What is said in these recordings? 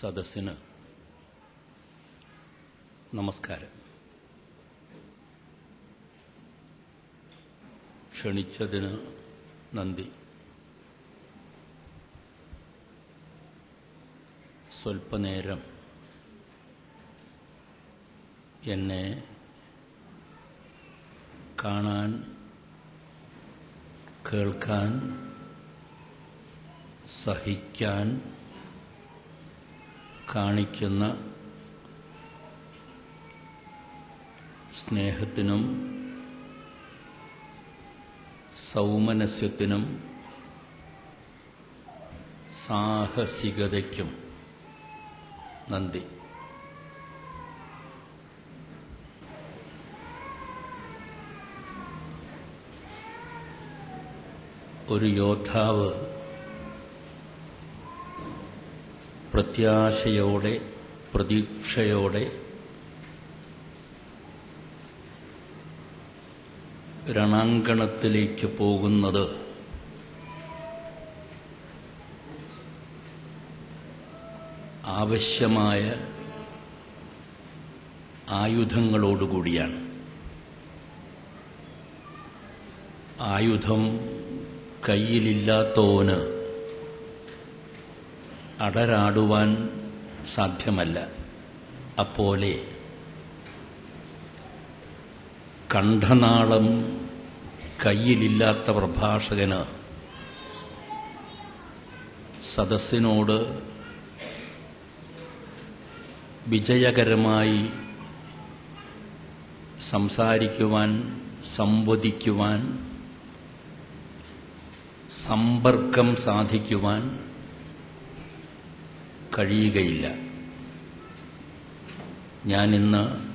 സദസ്സിന് നമസ്കാരം. ക്ഷണിച്ചതിന് നന്ദി. സ്വൽപ്പനേരം എന്നെ കാണാൻ കേൾക്കാൻ സഹിക്കാൻ കാണിക്കുന്ന സ്നേഹത്തിനും സൗമനസ്യത്തിനും സാഹസികതയ്ക്കും നന്ദി. ഒരു യോദ്ധാവ് പ്രത്യാശയോടെ പ്രതീക്ഷയോടെ രണാങ്കണത്തിലേക്ക് പോകുന്നത് ആവശ്യമായ ആയുധങ്ങളോടുകൂടിയാണ്. ആയുധം കയ്യിലില്ലാത്തവന് അടരാടുവാൻ സാധ്യമല്ല. അപ്പോലെ കണ്ഠനാളം കയ്യിലില്ലാത്ത പ്രഭാഷകന് സദസ്സിനോട് വിജയകരമായി സംസാരിക്കുവാൻ സംവദിക്കുവാൻ സമ്പർക്കം സാധിക്കുവാൻ കഴിയുകയില്ല. ഞാനിന്ന്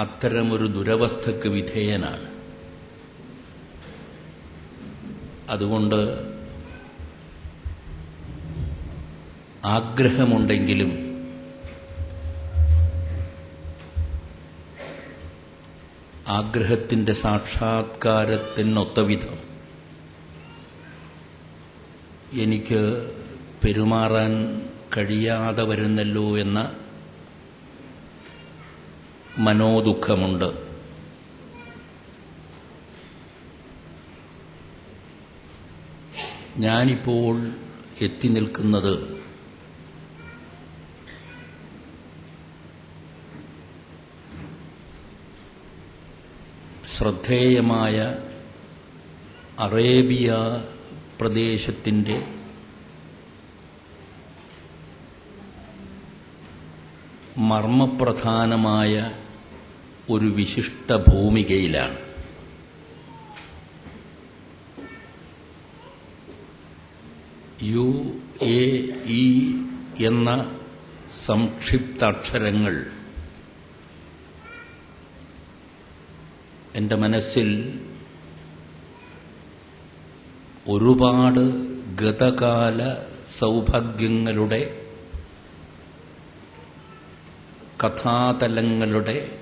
അത്തരമൊരു ദുരവസ്ഥക്ക് വിധേയനാണ്. അതുകൊണ്ട് ആഗ്രഹമുണ്ടെങ്കിലും ആഗ്രഹത്തിന്റെ സാക്ഷാത്കാരത്തിനൊത്തവിധം എനിക്ക് പെരുമാറാൻ കഴിയാതെ വരുന്നല്ലോ എന്ന മനോദുഃഖമുണ്ട്. ഞാനിപ്പോൾ എത്തി നിൽക്കുന്നത് ശ്രദ്ധേയമായ അറേബ്യ പ്രദേശത്തിന്റെ മർമ്മപ്രധാനമായ ഒരു വിശിഷ്ട ഭൂമികയിലാണ്. യു എ ഇ എന്ന സംക്ഷിപ്താക്ഷരങ്ങൾ എന്റെ മനസ്സിൽ ഒരുപാട് ഗതകാല സൗഭാഗ്യങ്ങളുടെ കഥാതലങ്ങളുടെ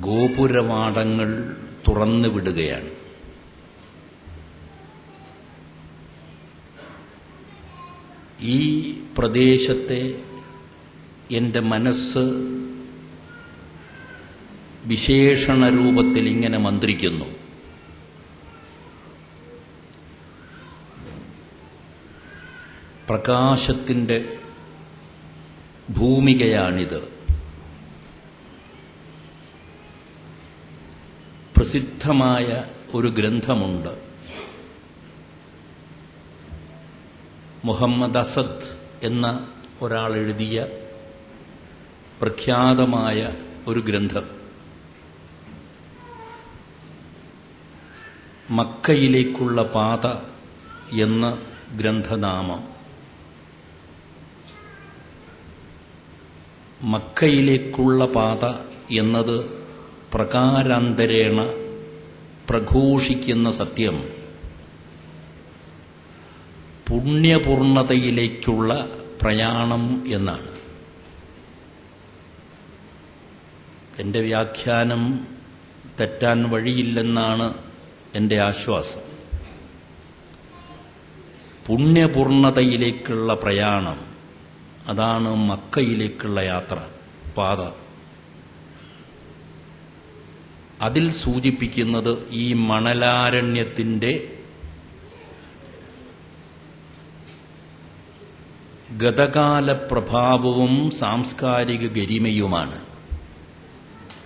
ഗോപുരവാടങ്ങൾ തുറന്നു വിടുകയാണ്. ഈ പ്രദേശത്തെ എന്റെ മനസ്സ് വിശേഷണ രൂപത്തിൽ ഇങ്ങനെ മന്ത്രിക്കുന്നു. പ്രകാശത്തിന്റെ ഭൂമികയാണിത്. പ്രസിദ്ധമായ ഒരു ഗ്രന്ഥമുണ്ട്. മുഹമ്മദ് അസദ് എന്ന ഒരാൾ എഴുതിയ പ്രഖ്യാതമായ ഒരു ഗ്രന്ഥം. മക്കയിലേക്കുള്ള പാത എന്ന ഗ്രന്ഥനാമം. മക്കയിലേക്കുള്ള പാത എന്നത് പ്രകാരാന്തരേണ പ്രഘോഷിക്കുന്ന സത്യം. പുണ്യപൂർണതയിലേക്കുള്ള പ്രയാണം എന്നാണ്. എന്റെ വ്യാഖ്യാനം തെറ്റാൻ വഴിയില്ലെന്നാണ് എന്റെ ആശ്വാസം. പുണ്യപൂർണതയിലേക്കുള്ള പ്രയാണം അതാണ് മക്കയിലേക്കുള്ള യാത്ര പാത. അതിൽ സൂചിപ്പിക്കുന്നത് ഈ മണലാരണ്യത്തിന്റെ ഗതകാല പ്രഭാവവും സാംസ്കാരിക ഗരിമയുമാണ്.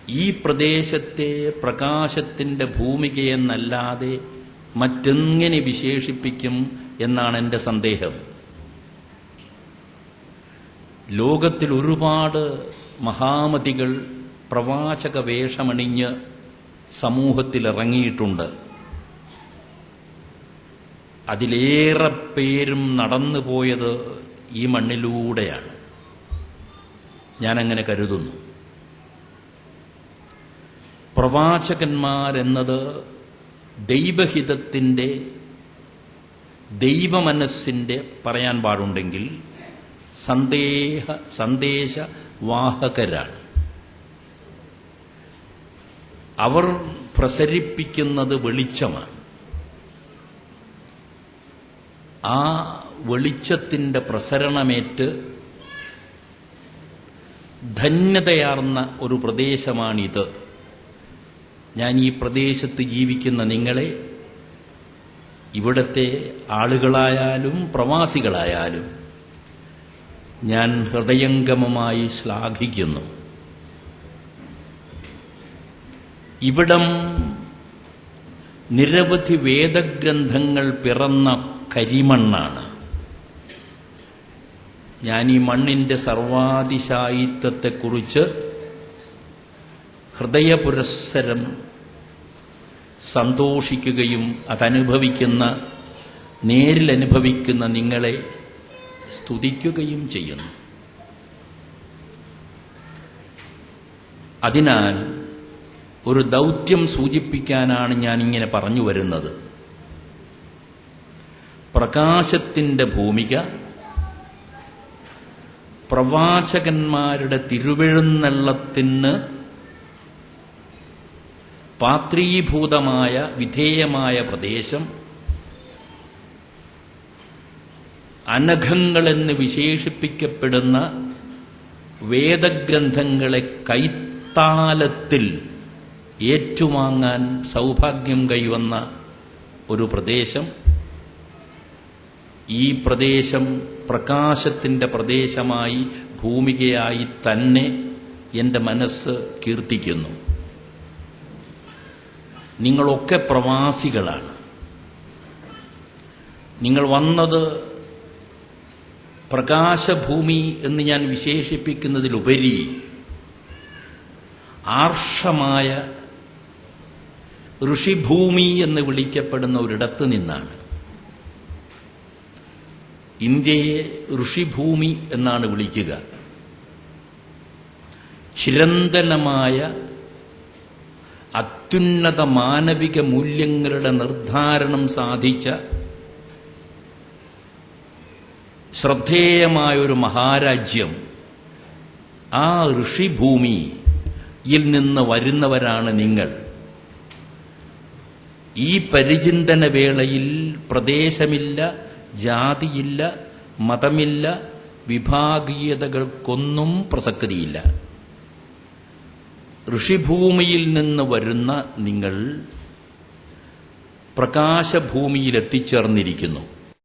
ഈ പ്രദേശത്തെ പ്രകാശത്തിന്റെ ഭൂമികയെന്നല്ലാതെ മറ്റെങ്ങനെ വിശേഷിപ്പിക്കും എന്നാണ് എന്റെ സന്ദേഹം. ലോകത്തിൽ ഒരുപാട് മഹാമതികൾ പ്രവാചക വേഷമണിഞ്ഞ് സമൂഹത്തിൽ ഇറങ്ങിയിട്ടുണ്ട് അതിലേറെ പേരും നടന്നു പോയത് ഈ മണ്ണിലൂടെയാണ്. ഞാനങ്ങനെ കരുതുന്നു. പ്രവാചകന്മാരെന്നത് ദൈവഹിതത്തിന്റെ ദൈവമനസ്സിന്റെ പറയാൻ പാടുണ്ടെങ്കിൽ സന്ദേഹ സന്ദേശവാഹകരാണ് അവർ പ്രസരിപ്പിക്കുന്നത് വെളിച്ചമാണ്. ആ വെളിച്ചത്തിന്റെ പ്രസരണമേറ്റ് ധന്യതയാർന്ന ഒരു പ്രദേശമാണിത്. ഞാൻ ഈ പ്രദേശത്ത് ജീവിക്കുന്ന നിങ്ങളെ ഇവിടത്തെ ആളുകളായാലും പ്രവാസികളായാലും ഞാൻ ഹൃദയംഗമമായി ശ്ലാഘിക്കുന്നു. ഇവിടം നിരവധി വേദഗ്രന്ഥങ്ങൾ പിറന്ന കരിമണ്ണാണ്. ഞാൻ ഈ മണ്ണിന്റെ സർവാതിശായിത്വത്തെക്കുറിച്ച് ഹൃദയപുരസ്സരം സന്തോഷിക്കുകയും അതനുഭവിക്കുന്ന നേരിൽ അനുഭവിക്കുന്ന നിങ്ങളെ സ്തുതിക്കുകയും ചെയ്യുന്നു. അതിനാൽ ഒരു ദൗത്യം സൂചിപ്പിക്കാനാണ് ഞാൻ ഇങ്ങനെ പറഞ്ഞു വരുന്നത്. പ്രകാശത്തിന്റെ ഭൂമിക പ്രവാചകന്മാരുടെ തിരുവെഴുന്നള്ളത്തിന് പാത്രീഭൂതമായ വിധേയമായ പ്രദേശം അനഘങ്ങളെന്ന് വിശേഷിപ്പിക്കപ്പെടുന്ന വേദഗ്രന്ഥങ്ങളെ കൈത്താലത്തിൽ ഏറ്റുവാങ്ങാൻ സൗഭാഗ്യം കൈവന്ന ഒരു പ്രദേശം. ഈ പ്രദേശം പ്രകാശത്തിന്റെ പ്രദേശമായി ഭൂമികയായി തന്നെ എന്റെ മനസ്സ് കീർത്തിക്കുന്നു. നിങ്ങളൊക്കെ പ്രവാസികളാണ്. നിങ്ങൾ വന്നത് പ്രകാശഭൂമി എന്ന് ഞാൻ വിശേഷിപ്പിക്കുന്നതിലുപരി ആർഷമായ ഋഷിഭൂമി എന്ന് വിളിക്കപ്പെടുന്ന ഒരിടത്ത് നിന്നാണ്. ഇന്ത്യയെ ഋഷിഭൂമി എന്നാണ് വിളിക്കുക. ചിരന്തനമായ അത്യുന്നത മാനവിക മൂല്യങ്ങളുടെ നിർദ്ധാരണം സാധിച്ച ശ്രദ്ധേയമായൊരു മഹാരാജ്യം ആ ഋഷിഭൂമിയിൽ നിന്ന് വരുന്നവരാണ് നിങ്ങൾ. ഈ പരിചിന്തന വേളയിൽ പ്രദേശമില്ല ജാതിയില്ല മതമില്ല വിഭാഗീയതകൾക്കൊന്നും പ്രസക്തിയില്ല. ഋഷിഭൂമിയിൽ നിന്ന് വരുന്ന നിങ്ങൾ പ്രകാശഭൂമിയിൽ എത്തിച്ചേർന്നിരിക്കുന്നു